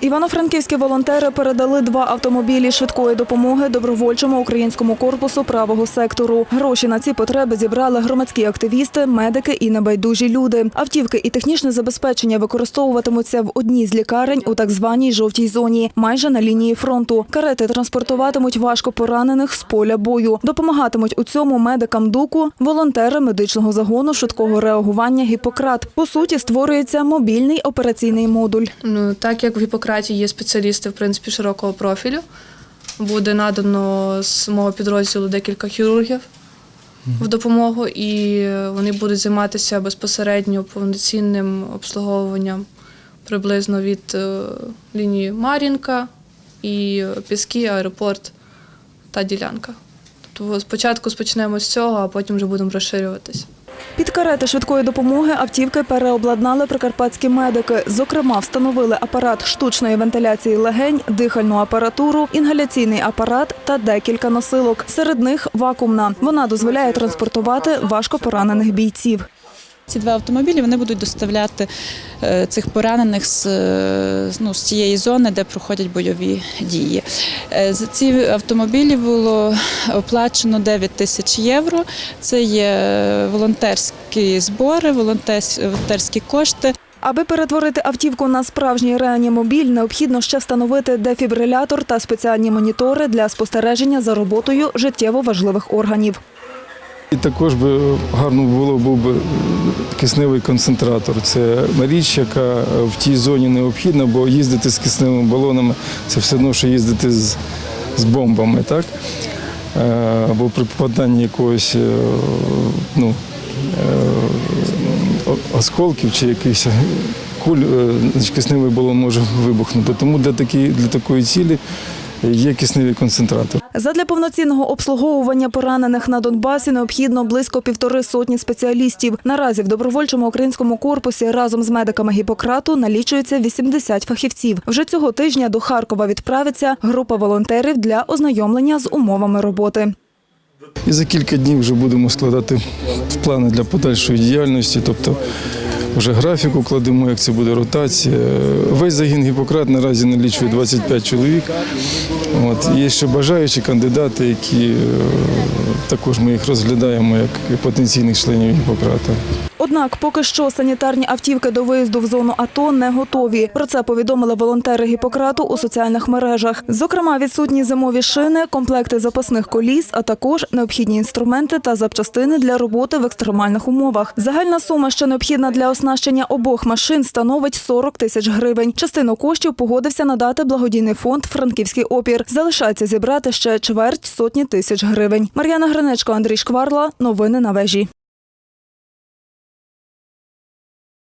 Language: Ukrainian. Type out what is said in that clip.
Івано-франківські волонтери передали два автомобілі швидкої допомоги добровольчому українському корпусу правого сектору. Гроші на ці потреби зібрали громадські активісти, медики і небайдужі люди. Автівки і технічне забезпечення використовуватимуться в одній з лікарень у так званій жовтій зоні, майже на лінії фронту. Карети транспортуватимуть важко поранених з поля бою. Допомагатимуть у цьому медикам дуку волонтери медичного загону швидкого реагування Гіппократ. По суті, створюється мобільний операційний модуль. Ну, так як в Гіппократі є спеціалісти в принципі широкого профілю, буде надано з мого підрозділу декілька хірургів в допомогу, і вони будуть займатися безпосередньо повноцінним обслуговуванням приблизно від е, лінії Мар'їнка і Піски, аеропорт та ділянка. Тобто спочатку спочнемо з цього, а потім вже будемо розширюватись. Під карети швидкої допомоги автівки переобладнали прикарпатські медики. Зокрема, встановили апарат штучної вентиляції легень, дихальну апаратуру, інгаляційний апарат та декілька носилок. Серед них вакуумна. Вона дозволяє транспортувати важко поранених бійців. Ці два автомобілі вони будуть доставляти е, цих поранених з, е, ну, з цієї зони, де проходять бойові дії. Е, За ці автомобілі було оплачено 9 тисяч євро. Це є волонтерські збори, волонтерські кошти. Аби перетворити автівку на справжній реанімобіль, необхідно ще встановити дефібрилятор та спеціальні монітори для спостереження за роботою життєво важливих органів. І також би гарно було був би кисневий концентратор. Це річ, яка в тій зоні необхідна, бо їздити з кисневими балонами це все одно, що їздити з, з бомбами, так? Е, Або при попаданні якогось е, ну, е, осколків чи якихось куль, кисневий балон може вибухнути. Тому для, такі, для такої цілі є кисневий концентратор. Задля повноцінного обслуговування поранених на Донбасі необхідно близько півтори сотні спеціалістів. Наразі в добровольчому українському корпусі разом з медиками Гіппократу налічується 80 фахівців. Вже цього тижня до Харкова відправиться група волонтерів для ознайомлення з умовами роботи. І за кілька днів вже будемо складати плани для подальшої діяльності, тобто вже графіку кладемо, як це буде ротація. Весь загін Гіппократ наразі налічує 25 чоловік. От. Є ще бажаючі кандидати, які е, також ми їх розглядаємо як потенційних членів Гіппократа. Однак поки що санітарні автівки до виїзду в зону АТО не готові. Про це повідомили волонтери Гіппократу у соціальних мережах. Зокрема, відсутні зимові шини, комплекти запасних коліс, а також необхідні інструменти та запчастини для роботи в екстремальних умовах. Загальна сума, що необхідна для оснащення обох машин, становить 40 тисяч гривень. Частину коштів погодився надати благодійний фонд Франківський опір. Залишається зібрати ще чверть сотні тисяч гривень. Мар'яна Гринечко, Андрій Шкварла. Новини на вежі.